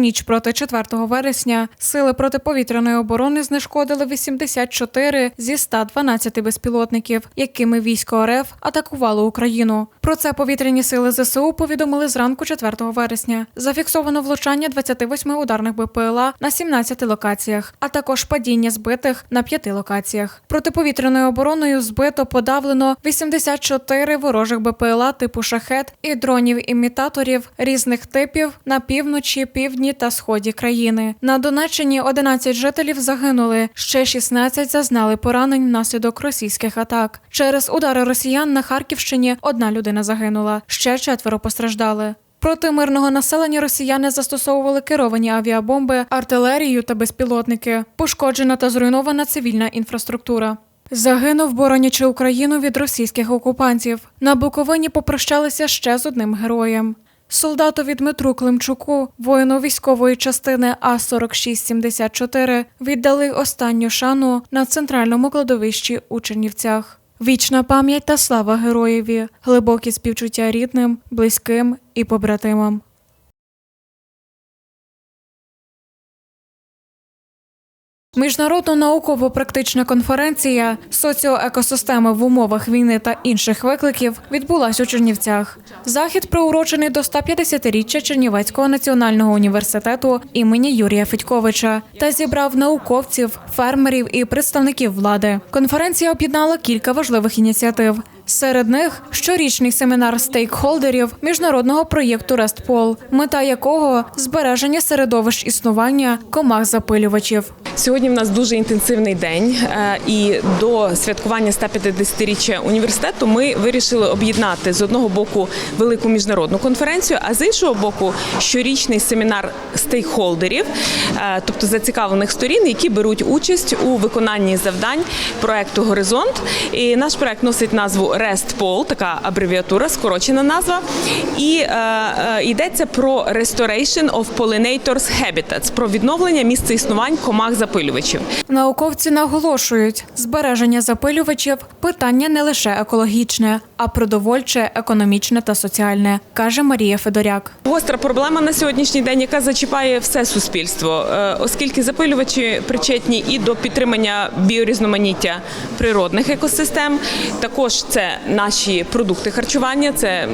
Ніч проти 4 вересня сили протиповітряної оборони знешкодили 84 зі 112 безпілотників, якими військо РФ атакувало Україну. Про це повітряні сили ЗСУ повідомили зранку 4 вересня. Зафіксовано влучання 28 ударних БПЛА на 17 локаціях, а також падіння збитих на 5 локаціях. Протиповітряною обороною збито подавлено 84 ворожих БПЛА типу шахет і дронів-імітаторів різних типів на півночі, півдні та сході країни. На Донеччині 11 жителів загинули, ще 16 зазнали поранень внаслідок російських атак. Через удари росіян на Харківщині одна людина загинула, ще четверо постраждали. Проти мирного населення росіяни застосовували керовані авіабомби, артилерію та безпілотники. Пошкоджена та зруйнована цивільна інфраструктура. Загинув, боронячи Україну від російських окупантів. На Буковині попрощалися ще з одним героєм. Солдатові Дмитру Климчуку, воїну військової частини А 4674 віддали останню шану на центральному кладовищі у Чернівцях. Вічна пам'ять та слава героєві, глибокі співчуття рідним, близьким і побратимам. Міжнародна науково-практична конференція соціоекосистеми в умовах війни та інших викликів відбулась у Чернівцях. Захід приурочений до 150-річчя Чернівецького національного університету імені Юрія Федьковича та зібрав науковців, фермерів і представників влади. Конференція об'єднала кілька важливих ініціатив. Серед них щорічний семінар стейкхолдерів міжнародного проєкту Рестпол, мета якого збереження середовищ існування комах запилювачів. Сьогодні в нас дуже інтенсивний день, е, і до святкування 150-річчя університету ми вирішили об'єднати з одного боку велику міжнародну конференцію, а з іншого боку щорічний семінар стейкхолдерів, е, тобто зацікавлених сторін, які беруть участь у виконанні завдань проекту Горизонт. І наш проект носить назву RESTPOL, така абревіатура, скорочена назва. І е, е, йдеться про Restoration of Pollinators Habitats, про відновлення місця існувань комах запилювачів. Науковці наголошують, збереження запилювачів питання не лише екологічне, а продовольче, економічне та соціальне, каже Марія Федоряк. Гостра проблема на сьогоднішній день, яка зачіпає все суспільство, е, оскільки запилювачі причетні і до підтримання біорізноманіття природних екосистем. Також це наші продукти харчування, це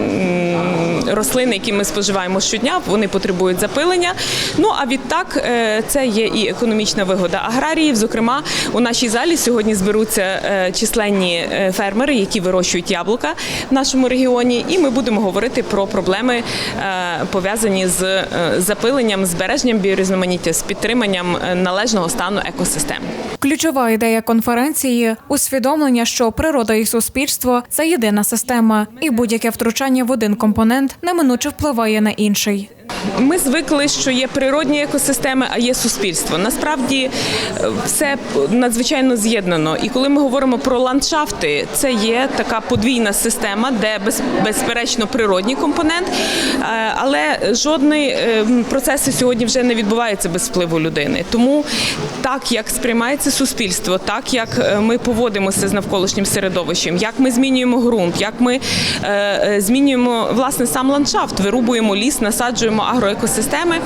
рослини, які ми споживаємо щодня. Вони потребують запилення. Ну а відтак е, це є і економічна вигода аграріїв. Зокрема, у нашій залі сьогодні зберуться е, численні е, фермери, які вирощують яблука в нашому регіоні, і ми будемо говорити про проблеми е, пов'язані з запиленням, збереженням біорізноманіття, з підтриманням належного стану екосистем. Ключова ідея конференції усвідомлення, що природа і суспільство це єдина система, і будь-яке втручання в один компонент неминуче впливає на інший. Ми звикли, що є природні екосистеми, а є суспільство. Насправді е, все надзвичайно з'єднано. І коли ми говоримо про ландшафти, це є така подвійна система, де безперечно природній компонент, е, але жодний е, процеси сьогодні вже не відбуваються без впливу людини. Тому так як сприймається суспільство, так як ми поводимося з навколишнім середовищем, як ми змінюємо ґрунт, як ми змінюємо власне сам ландшафт, вирубуємо ліс, насаджуємо агроекосистеми.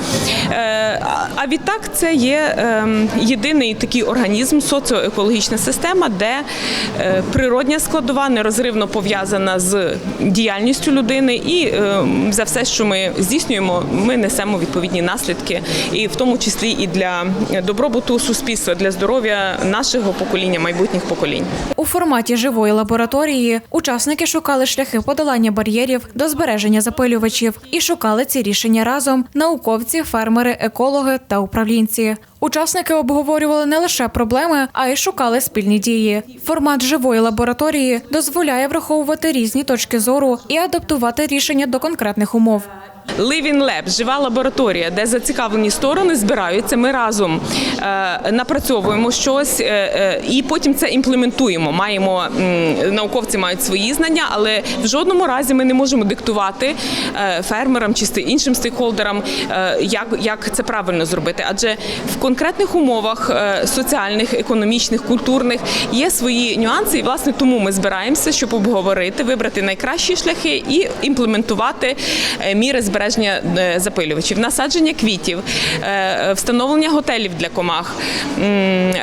Е, а- відтак це є ем, єдиний такий організм, соціоекологічна система, де е, природня складова нерозривно пов'язана з діяльністю людини, і ем, за все, що ми здійснюємо, ми несемо відповідні наслідки, і в тому числі і для добробуту суспільства, для здоров'я нашого покоління, майбутніх поколінь. У форматі живої лабораторії учасники шукали шляхи подолання бар'єрів до збереження запилювачів і шукали ці рішення разом науковці, фермери, екологи та управлінці. Учасники обговорювали не лише проблеми, а й шукали спільні дії. Формат живої лабораторії дозволяє враховувати різні точки зору і адаптувати рішення до конкретних умов. Living Lab – жива лабораторія, де зацікавлені сторони збираються. Ми разом е, напрацьовуємо щось е, е, і потім це імплементуємо. Маємо науковці мають свої знання, але в жодному разі ми не можемо диктувати фермерам чи іншим стейкхолдерам, як, як це правильно зробити. Адже в конкретних умовах соціальних, економічних, культурних є свої нюанси, і власне тому ми збираємося, щоб обговорити, вибрати найкращі шляхи і імплементувати міри збереження збереження е, запилювачів, насадження квітів, е, встановлення готелів для комах,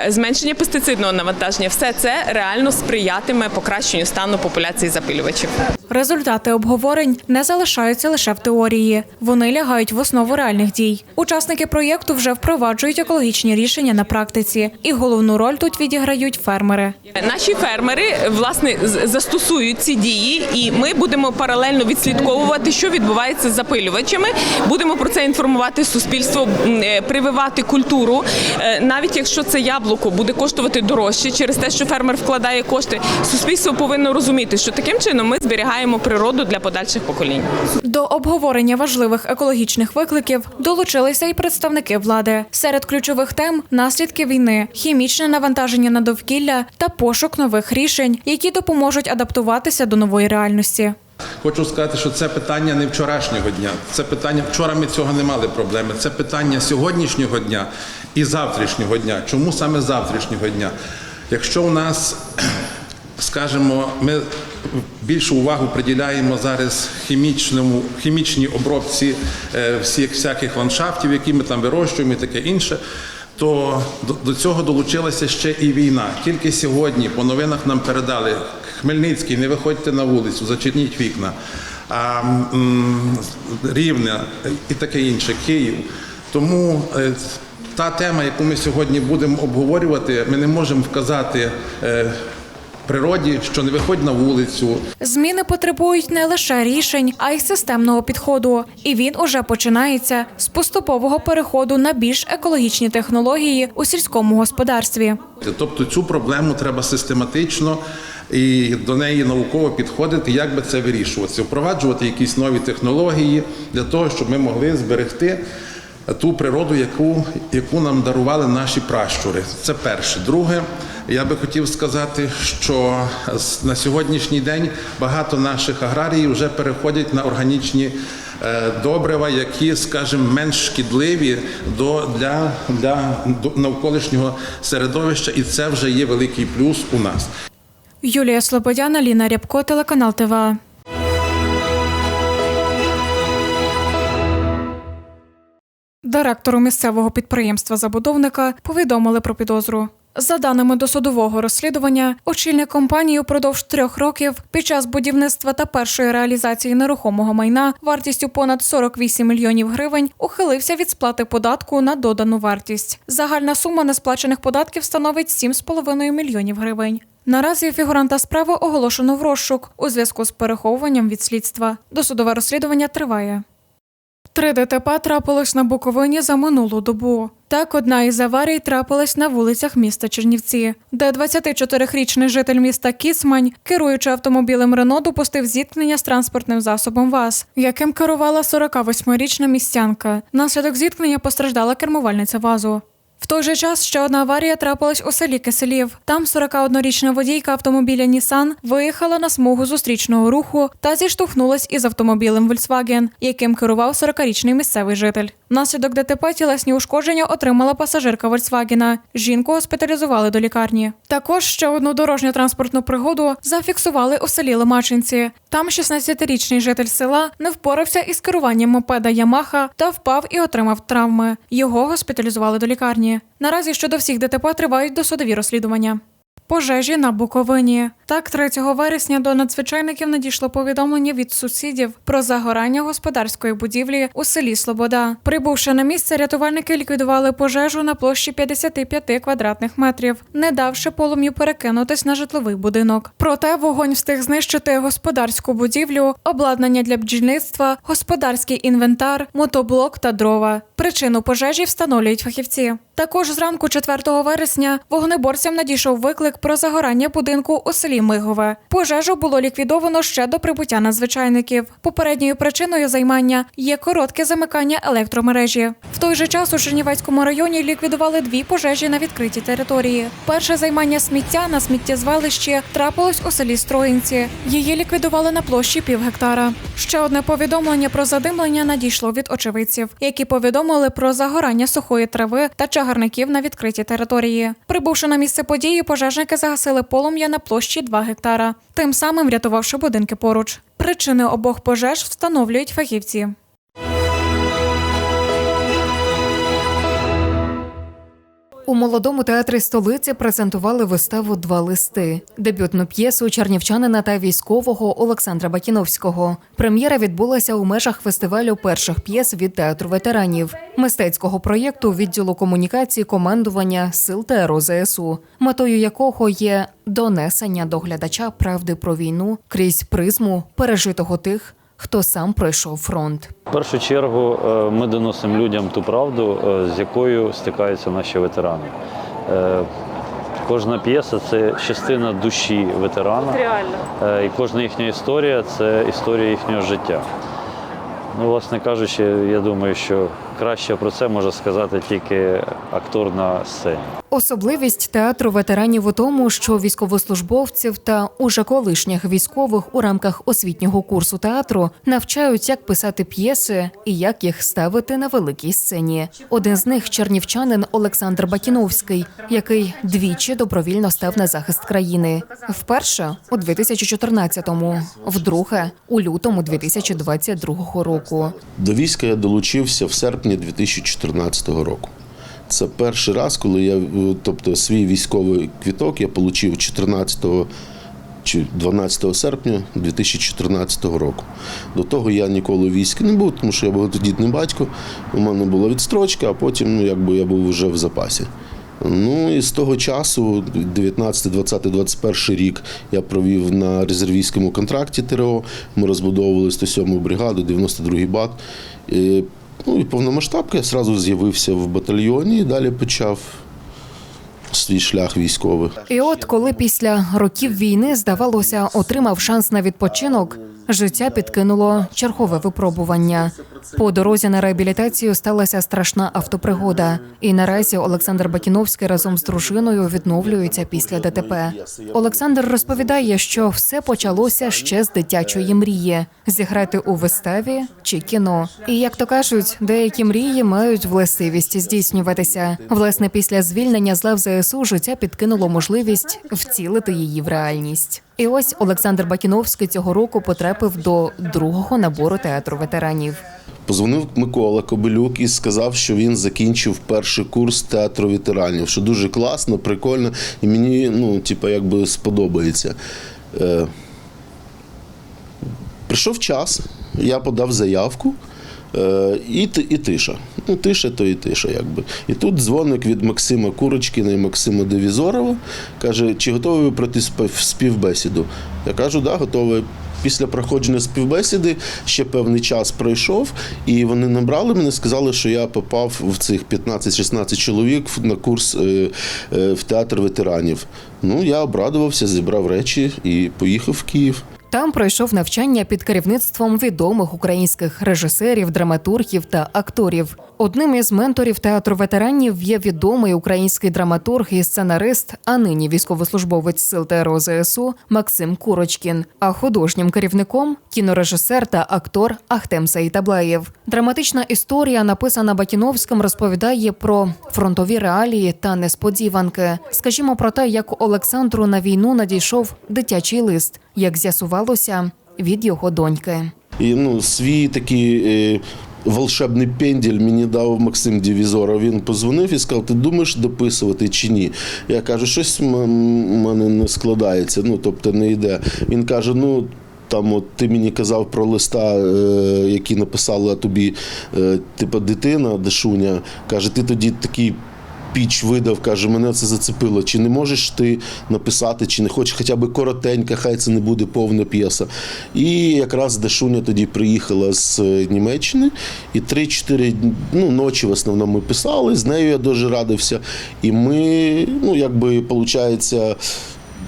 зменшення пестицидного навантаження все це реально сприятиме покращенню стану популяції запилювачів. Результати обговорень не залишаються лише в теорії. Вони лягають в основу реальних дій. Учасники проєкту вже впроваджують екологічні рішення на практиці, і головну роль тут відіграють фермери. Наші фермери власне застосують ці дії, і ми будемо паралельно відслідковувати, що відбувається з запилювачами. Будемо про це інформувати суспільство, е, прививати культуру. Е, Навіть якщо це яблуко буде коштувати дорожче через те, що фермер вкладає кошти, суспільство повинно розуміти, що таким чином ми зберігаємо природу для подальших поколінь. До обговорення важливих екологічних викликів долучилися і представники влади. Серед ключових тем наслідки війни, хімічне навантаження на довкілля та пошук нових рішень, які допоможуть адаптуватися до нової реальності. Хочу сказати, що це питання не вчорашнього дня. Це питання вчора ми цього не мали проблеми. Це питання сьогоднішнього дня і завтрашнього дня. Чому саме завтрашнього дня? Якщо у нас, скажімо, ми більшу увагу приділяємо зараз хімічному, хімічній обробці е, всіх всяких ландшафтів, які ми там вирощуємо і таке інше. То до, до цього долучилася ще і війна. Тільки сьогодні по новинах нам передали Хмельницький, не виходьте на вулицю, зачиніть вікна. А, Рівне і таке інше, Київ. Тому е, та тема, яку ми сьогодні будемо обговорювати, ми не можемо вказати е, природі, що не виходь на вулицю, Зміни потребують не лише рішень, а й системного підходу. І він уже починається з поступового переходу на більш екологічні технології у сільському господарстві. Тобто цю проблему треба систематично і до неї науково підходити, як би це вирішуватися, впроваджувати якісь нові технології для того, щоб ми могли зберегти ту природу, яку, яку нам дарували наші пращури. Це перше. Друге, я би хотів сказати, що на сьогоднішній день багато наших аграріїв вже переходять на органічні е, добрива, які, скажімо, менш шкідливі до, для, для навколишнього середовища, і це вже є великий плюс у нас. Юлія Слободяна, Ліна Рябко, телеканал ТВА. Директору місцевого підприємства забудовника повідомили про підозру. За даними досудового розслідування, очільник компанії упродовж трьох років під час будівництва та першої реалізації нерухомого майна вартістю понад 48 мільйонів гривень ухилився від сплати податку на додану вартість. Загальна сума несплачених податків становить 7,5 мільйонів гривень. Наразі фігуранта справи оголошено в розшук у зв'язку з переховуванням від слідства. Досудове розслідування триває. Три ДТП трапилось на Буковині за минулу добу. Так, одна із аварій трапилась на вулицях міста Чернівці, де 24-річний житель міста Кісмань, керуючи автомобілем Рено, допустив зіткнення з транспортним засобом ВАЗ, яким керувала 48-річна містянка. Наслідок зіткнення постраждала кермувальниця ВАЗу. В той же час ще одна аварія трапилась у селі Киселів. Там 41-річна водійка автомобіля Нісан виїхала на смугу зустрічного руху та зіштовхнулась із автомобілем Volkswagen, яким керував 40-річний місцевий житель. Внаслідок ДТП тілесні ушкодження отримала пасажирка Volkswagen. Жінку госпіталізували до лікарні. Також ще одну дорожню транспортну пригоду зафіксували у селі Лимачинці. Там 16-річний житель села не впорався із керуванням мопеда Ямаха та впав і отримав травми. Його госпіталізували до лікарні. Наразі щодо всіх ДТП тривають досудові розслідування. Пожежі на Буковині. Так, 3 вересня до надзвичайників надійшло повідомлення від сусідів про загорання господарської будівлі у селі Слобода. Прибувши на місце, рятувальники ліквідували пожежу на площі 55 квадратних метрів, не давши полум'ю перекинутись на житловий будинок. Проте вогонь встиг знищити господарську будівлю, обладнання для бджільництва, господарський інвентар, мотоблок та дрова. Причину пожежі встановлюють фахівці. Також зранку 4 вересня вогнеборцям надійшов виклик про загорання будинку у селі Мигове. Пожежу було ліквідовано ще до прибуття надзвичайників. Попередньою причиною займання є коротке замикання електромережі. В той же час у Чернівецькому районі ліквідували дві пожежі на відкритій території. Перше займання сміття на сміттєзвалищі трапилось у селі Строїнці. Її ліквідували на площі пів гектара. Ще одне повідомлення про задимлення надійшло від очевидців, які повідомили про загорання сухої трави та чагарників на відкритій території. Прибувши на місце події, пожежники загасили полум'я на площі 2 гектара, тим самим врятувавши будинки поруч. Причини обох пожеж встановлюють фахівці. У молодому театрі столиці презентували виставу Два листи, дебютну п'єсу чернівчанина та військового Олександра Бакіновського. Прем'єра відбулася у межах фестивалю перших п'єс від театру ветеранів, мистецького проєкту відділу комунікації командування сил ТРО ЗСУ, метою якого є донесення до глядача правди про війну крізь призму пережитого тих, хто сам пройшов фронт. В першу чергу е, ми доносимо людям ту правду, е, з якою стикаються наші ветерани. Е, Кожна п'єса це частина душі ветерана. Реально. І кожна їхня історія це історія їхнього життя. Ну, власне кажучи, я думаю, що краще про це може сказати тільки актор на сцені. Особливість театру ветеранів у тому, що військовослужбовців та уже колишніх військових у рамках освітнього курсу театру навчають, як писати п'єси і як їх ставити на великій сцені. Один з них чернівчанин Олександр Бакіновський, який двічі добровільно став на захист країни. Вперше у 2014-му, вдруге у лютому 2022 року. До війська я долучився в серпні 2014 року. Це перший раз, коли я, е, тобто, свій військовий квіток я отримав 14 чи 12 серпня 2014 року. До того я ніколи в війську не був, тому що я багатодітний батько. У мене була відстрочка, а потім ну, якби я був вже в запасі. Ну і з того часу, 19, 20, 21 рік, я провів на резервістському контракті ТРО. Ми розбудовували 107-му бригаду, 92-й бат. Ну і повномасштабка я одразу з'явився в батальйоні і далі почав свій шлях військовий. І от коли після років війни, здавалося, отримав шанс на відпочинок, життя підкинуло чергове випробування. По дорозі на реабілітацію сталася страшна автопригода. І наразі Олександр Бакіновський разом з дружиною відновлюється після ДТП. Олександр розповідає, що все почалося ще з дитячої мрії зіграти у виставі чи кіно. І як то кажуть, деякі мрії мають властивість здійснюватися. Власне, після звільнення з лав ЗСУ життя підкинуло можливість вцілити її в реальність. І ось Олександр Бакіновський цього року потрапив до другого набору театру ветеранів. Позвонив Микола Кобилюк і сказав, що він закінчив перший курс театру ветеранів, що дуже класно, прикольно, і мені ну, типу, якби сподобається. Е, прийшов час, я подав заявку. Е, і, і тиша. Ну, тиша, то і тиша, якби. І тут дзвоник від Максима Курочкіна і Максима Девізорова. Каже, чи готові ви пройти спів- співбесіду? Я кажу, да, готовий. Після проходження співбесіди ще певний час пройшов, і вони набрали мене, сказали, що я попав в цих 15-16 чоловік на курс е, е, в театр ветеранів. Ну, я обрадувався, зібрав речі і поїхав в Київ. Там пройшов навчання під керівництвом відомих українських режисерів, драматургів та акторів. Одним із менторів театру ветеранів є відомий український драматург і сценарист, а нині військовослужбовець сил ТРО ЗСУ Максим Курочкін. А художнім керівником кінорежисер та актор Ахтем Саїтаблаєв. Драматична історія, написана Бакіновським, розповідає про фронтові реалії та несподіванки. Скажімо про те, як Олександру на війну надійшов дитячий лист, як з'ясувалося від його доньки. І ну, свій такий е, волшебний пенділь мені дав Максим Дівізоров. Він позвонив і сказав: ти думаєш дописувати чи ні? Я кажу, щось в мене не складається, ну тобто не йде. Він каже: ну. Там от ти мені казав про листа, е, які написала тобі, е, типа дитина, Дашуня. Каже, ти тоді такий піч видав, каже, мене це зацепило. Чи не можеш ти написати, чи не хочеш хоча б коротенька, хай це не буде повна п'єса. І якраз Дашуня тоді приїхала з е, Німеччини, і 3-4 ну, ночі в основному ми писали, з нею я дуже радився. І ми, ну, якби, виходить,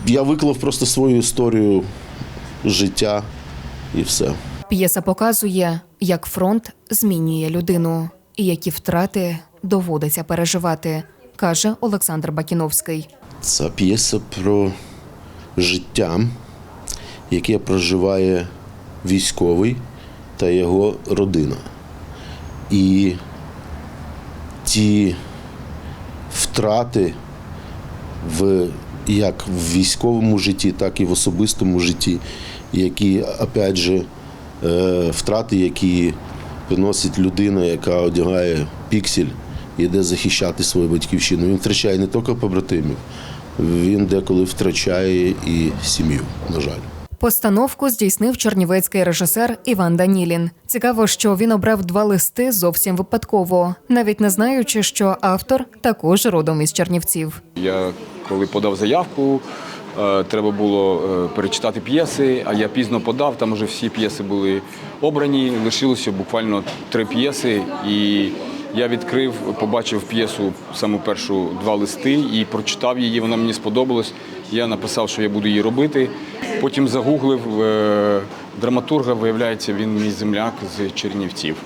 я виклав просто свою історію життя і все. П'єса показує, як фронт змінює людину і які втрати доводиться переживати, каже Олександр Бакіновський. Це п'єса про життя, яке проживає військовий та його родина. І ті втрати в, як в військовому житті, так і в особистому житті, які, опять же, е, втрати, які приносить людина, яка одягає піксель йде захищати свою батьківщину. Він втрачає не тільки побратимів, він деколи втрачає і сім'ю, на жаль. Постановку здійснив чернівецький режисер Іван Данілін. Цікаво, що він обрав два листи зовсім випадково, навіть не знаючи, що автор також родом із Чернівців. Я коли подав заявку, е, треба було е, перечитати п'єси, а я пізно подав, там вже всі п'єси були обрані, лишилося буквально три п'єси. І я відкрив, побачив п'єсу, саму першу два листи і прочитав її, вона мені сподобалась. Я написав, що я буду її робити. Потім загуглив е, драматурга, виявляється, він мій земляк з Чернівців.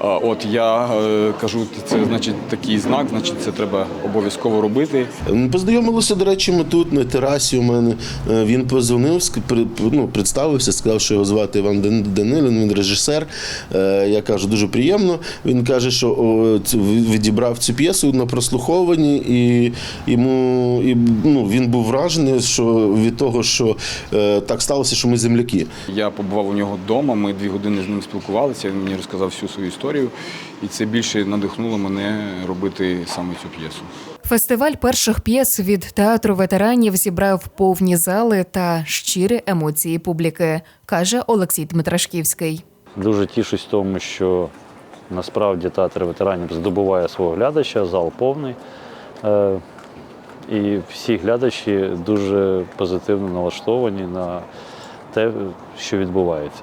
От я е, кажу, це значить такий знак, значить це треба обов'язково робити. Познайомилися, до речі, ми тут на терасі у мене. Е, Він позвонив, ну, представився, сказав, що його звати Іван Дан- Данилин, він режисер. Е, Я кажу, дуже приємно. Він каже, що відібрав цю п'єсу на прослуховуванні, і йому і, ну, він був вражений, що від того, що так сталося, що ми земляки. Я побував у нього вдома, ми дві години з ним спілкувалися, він мені розказав всю свою історію, і це більше надихнуло мене робити саме цю п'єсу. Фестиваль перших п'єс від театру ветеранів зібрав повні зали та щирі емоції публіки, каже Олексій Дмитрашківський. Дуже тішусь тому, що насправді театр ветеранів здобуває свого глядача, зал повний. Е, І всі глядачі дуже позитивно налаштовані на те, що відбувається.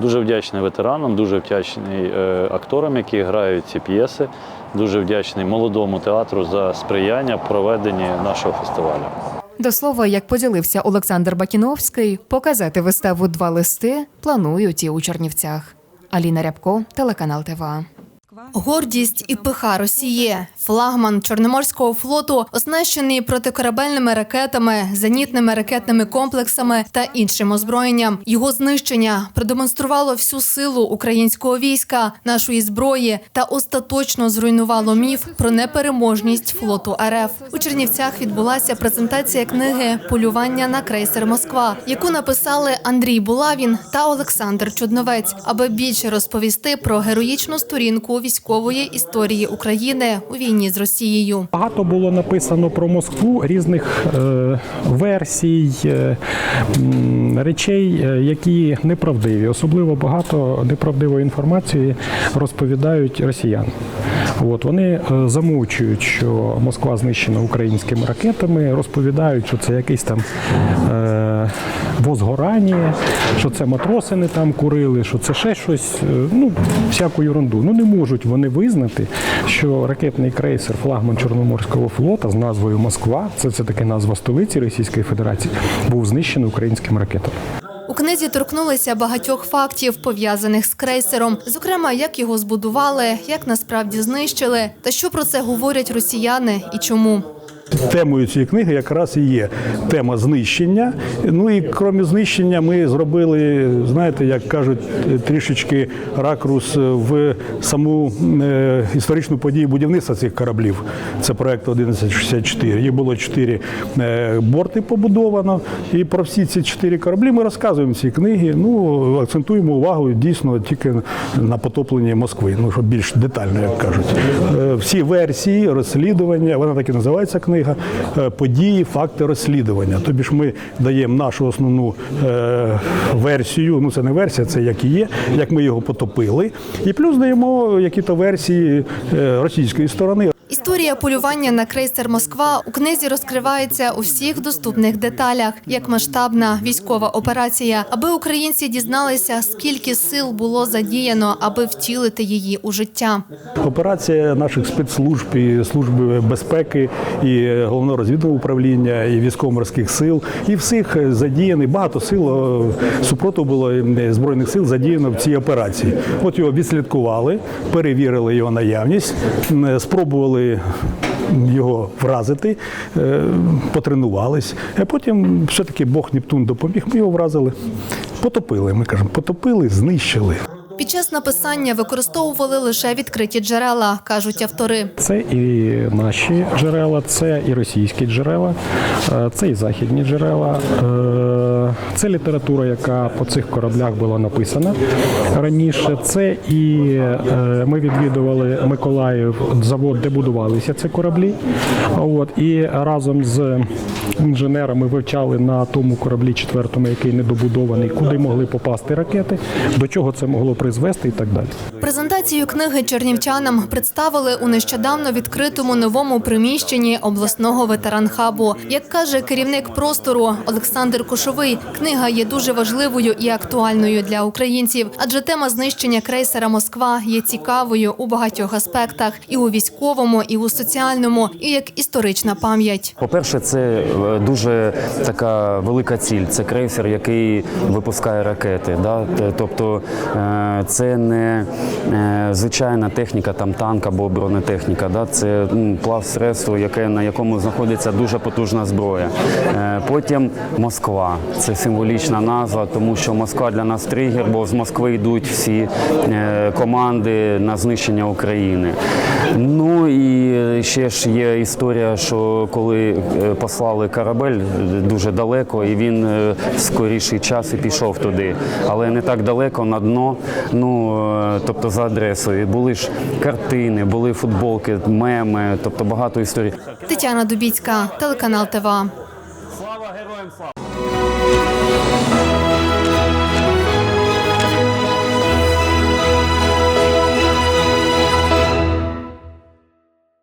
Дуже вдячний ветеранам, дуже вдячний е, акторам, які грають ці п'єси. Дуже вдячний молодому театру за сприяння в проведенні нашого фестивалю. До слова, як поділився Олександр Бакіновський, показати виставу два листи планують і у Чернівцях. Аліна Рябко, телеканал ТВА. Гордість і пиха Росії. Флагман Чорноморського флоту оснащений протикорабельними ракетами, зенітними ракетними комплексами та іншим озброєнням. Його знищення продемонструвало всю силу українського війська, нашої зброї та остаточно зруйнувало міф про непереможність флоту РФ. У Чернівцях відбулася презентація книги Полювання на крейсер Москва, яку написали Андрій Булавін та Олександр Чудновець, аби більше розповісти про героїчну сторінку військової історії України у війні з Росією. Багато було написано про Москву різних е, версій, е, речей, е, які неправдиві. Особливо багато неправдивої інформації розповідають росіяни. От вони е, замовчують, що Москва знищена українськими ракетами, розповідають, що це якийсь там е, возгорання, що це матросини там курили, що це ще щось. е, Ну, всяку ерунду. Ну не можуть вони визнати, що ракетний крейсер флагман Чорноморського флота з назвою Москва, це, це таки назва столиці Російської Федерації, був знищений українськими ракетами. Книзі торкнулися багатьох фактів, пов'язаних з крейсером, зокрема, як його збудували, як насправді знищили, та що про це говорять росіяни і чому. Темою цієї книги якраз і є тема знищення. Ну і крім знищення, ми зробили, знаєте, як кажуть, трішечки ракурс в саму е, історичну подію будівництва цих кораблів. Це проект 1164. Їх було чотири е, борти побудовано. І про всі ці чотири кораблі ми розказуємо в цій книгі. Ну, акцентуємо увагу дійсно тільки на потопленні Москви. Ну, щоб більш детально, як кажуть. Е, Всі версії, розслідування, вона так і називається книга. Е, Події, факти розслідування. Тобі ж ми даємо нашу основну е, версію. Ну це не версія, це як і є, як ми його потопили. І плюс даємо які-то версії е, російської сторони. Історія полювання на крейсер Москва у книзі розкривається у всіх доступних деталях, як масштабна військова операція, аби українці дізналися, скільки сил було задіяно, аби втілити її у життя. Операція наших спецслужб і служби безпеки, і головного розвідного управління, і військово-морських сил, і всіх задіяний багато сил е, супротив було збройних сил задіяно в цій операції. От його відслідкували, перевірили його наявність, м, спробували. Його вразити, е, потренувались, а потім все-таки Бог Нептун допоміг. Ми його вразили, потопили. Ми кажемо, потопили, знищили. Під час написання використовували лише відкриті джерела, кажуть автори. Це і наші джерела, це і російські джерела, е, це і західні джерела. е, Це література, яка по цих кораблях була написана раніше. Це і е, ми відвідували Миколаїв, завод, де будувалися ці кораблі. От і разом з інженерами вивчали на тому кораблі четвертому, який недобудований, куди могли попасти ракети, до чого це могло призвести і так далі. Презентацію книги чернівчанам представили у нещодавно відкритому новому приміщенні обласного ветеранхабу. Як каже керівник простору Олександр Кошовий, книга є дуже важливою і актуальною для українців, адже тема знищення крейсера Москва є цікавою у багатьох аспектах і у військовому, і у соціальному, і як історична пам'ять. По-перше, це е, дуже така велика ціль. Це крейсер, який випускає ракети. Да? Тобто е, це не е, звичайна техніка, там танк або бронетехніка. Да? Це м, плавсредство, яке на якому знаходиться дуже потужна зброя. Е, Потім Москва. Це символічна назва, тому що Москва для нас тригер, бо з Москви йдуть всі е, команди на знищення України. Ну і ще ж є історія, що коли послали корабель дуже далеко, і він в скоріший час і пішов туди, але не так далеко на дно. Ну е, тобто за адресою. Були ж картини, були футболки, меми, тобто багато історій. Тетяна Дубіцька, телеканал ТВА. Слава героям слава!